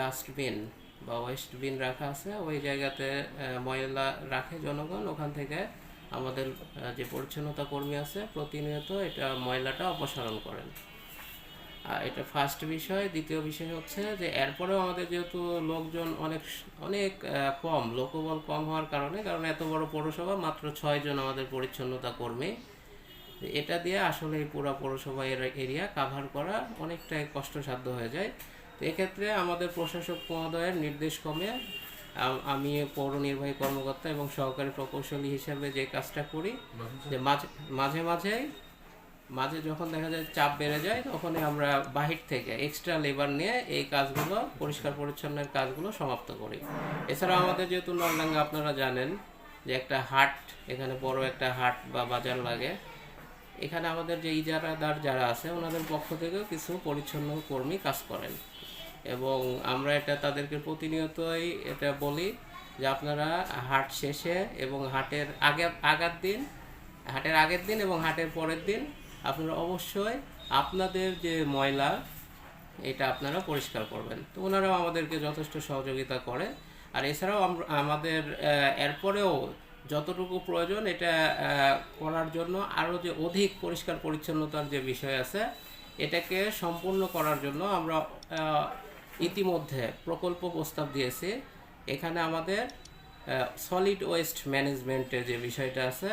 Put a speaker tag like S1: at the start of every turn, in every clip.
S1: Dustbin বা West বিন রাখা আছে। ওই জায়গাতে ময়লা রাখে জনগণ। ওখান থেকে আমাদের যে পরিচ্ছন্নতা কর্মী আছে, প্রতিনিয়ত এটা ময়লাটা অপসারণ করেন। আর এটা ফার্স্ট বিষয়। দ্বিতীয় বিষয় হচ্ছে যে, এরপরেও আমাদের যেহেতু লোকজন অনেক অনেক কম, লোকবল কম হওয়ার কারণে, কারণ এত বড় পৌরসভা, মাত্র ছয় জন আমাদের পরিচ্ছন্নতা কর্মী। এটা দিয়ে আসলে পুরো পৌরসভা এরিয়া কাভার করা অনেকটাই কষ্টসাধ্য হয়ে যায়। এক্ষেত্রে আমাদের প্রশাসক মহোদয়ের নির্দেশ কমে আমি পৌর নির্বাহী কর্মকর্তা এবং সহকারী প্রকৌশলী হিসাবে যে কাজটা করি, যে মাঝে মাঝে মাঝেই মাঝে যখন দেখা যায় চাপ বেড়ে যায়, তখনই আমরা বাহির থেকে এক্সট্রা লেবার নিয়ে এই কাজগুলো, পরিষ্কার পরিচ্ছন্নের কাজগুলো সমাপ্ত করি। এছাড়া আমাদের যেহেতু নলডাঙ্গা আপনারা জানেন যে একটা হাট, এখানে বড় একটা হাট বা বাজার লাগে। এখানে আমাদের যে ইজারাদার যারা আছে, ওনাদের পক্ষ থেকেও কিছু পরিচ্ছন্ন কর্মী কাজ করেন। এবং আমরা এটা তাদেরকে প্রতিনিয়তই এটা বলি যে আপনারা হাট শেষে এবং হাটের আগে, আগার দিন, হাটের আগের দিন এবং হাটের পরের দিন আপনারা অবশ্যই আপনাদের যে ময়লা, এটা আপনারা পরিষ্কার করবেন। তো ওনারাও আমাদেরকে যথেষ্ট সহযোগিতা করে। আর এছাড়াও আমাদের এরপরেও যতটুকু প্রয়োজন এটা করার জন্য আরও যে অধিক পরিষ্কার পরিচ্ছন্নতার যে বিষয় আছে, এটাকে সম্পূর্ণ করার জন্য আমরা ইতিমধ্যে প্রকল্প প্রস্তাব দিয়েছি। এখানে আমাদের সলিড ওয়েস্ট ম্যানেজমেন্টের যে বিষয়টা আছে,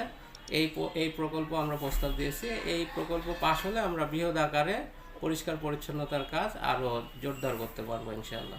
S1: এই এই প্রকল্প আমরা প্রস্তাব দিয়েছি। এই প্রকল্প পাশ হলে আমরা বৃহৎ আকারে পরিষ্কার পরিচ্ছন্নতার কাজ আরও জোরদার করতে পারব ইনশাআল্লাহ।